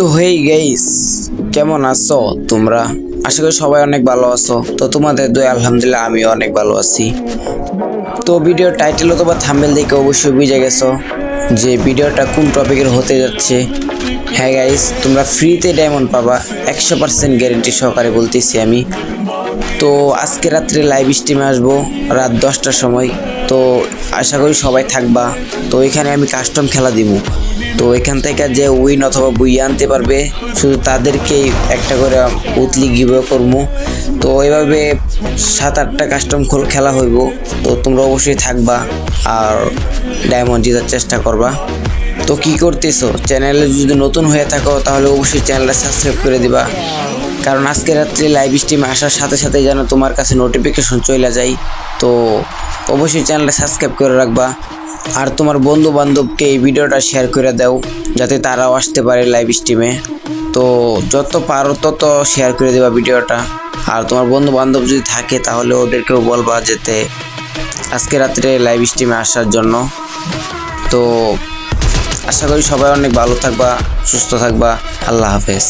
তো hey guys. কেমন আছো তোমরা? আশা করি সবাই অনেক ভালো আছো। তো তোমাদের দই আলহামদুলিল্লাহ আমিও অনেক ভালো আছি। তো ভিডিওর টাইটেল অথবা থাম্বেল দেখে অবশ্যই বুঝে গেছো যে ভিডিওটা কোন টপিকের হতে যাচ্ছে। হ্যাঁ গাইস তোমরা ফ্রিতে ডায়মন্ড পাবা। একশো পার্সেন্ট গ্যারেন্টি সহকারে বলতেছি আমি। তো আজকে রাত্রে লাইভ স্ট্রিমে আসব, রাত দশটার সময়। তো আশা করি সবাই থাকবা। তো এখানে আমি কাস্টম খেলা দিব। তো এখান থেকে যে উইন অথবা বুইয়ে আনতে পারবে, শুধু তাদেরকেই একটা করে উতলি গিভ করব। তো এভাবে সাত আটটা কাস্টম খোল খেলা হইব। তো তোমরা অবশ্যই থাকবা আর ডায়মন্ড জেতার চেষ্টা করবা। তো কি করতেছো? চ্যানেলে যদি নতুন হয়ে থাকো, তাহলে অবশ্যই চ্যানেলটা সাবস্ক্রাইব করে দিবা। কারণ আজকে রাত্রে লাইভ স্ট্রিম আসার সাথে সাথে যেন তোমার কাছে নোটিফিকেশন চলে যায়। তো অবশ্যই চ্যানেলটা সাবস্ক্রাইব করে রাখবা। আর তোমার বন্ধু বান্ধবকে এই ভিডিওটা শেয়ার করে দাও, যাতে তারাও আসতে পারে লাইভ স্ট্রিমে তো যত পারো তত শেয়ার করে দেবা ভিডিওটা। আর তোমার বন্ধু বান্ধব যদি থাকে, তাহলে ওদেরকেও বলবা যেতে আজকে রাত্রে লাইভ স্ট্রিমে আসার জন্য। তো আশা করি সবাই অনেক ভালো থাকবা, সুস্থ থাকবা। আল্লাহ হাফেজ।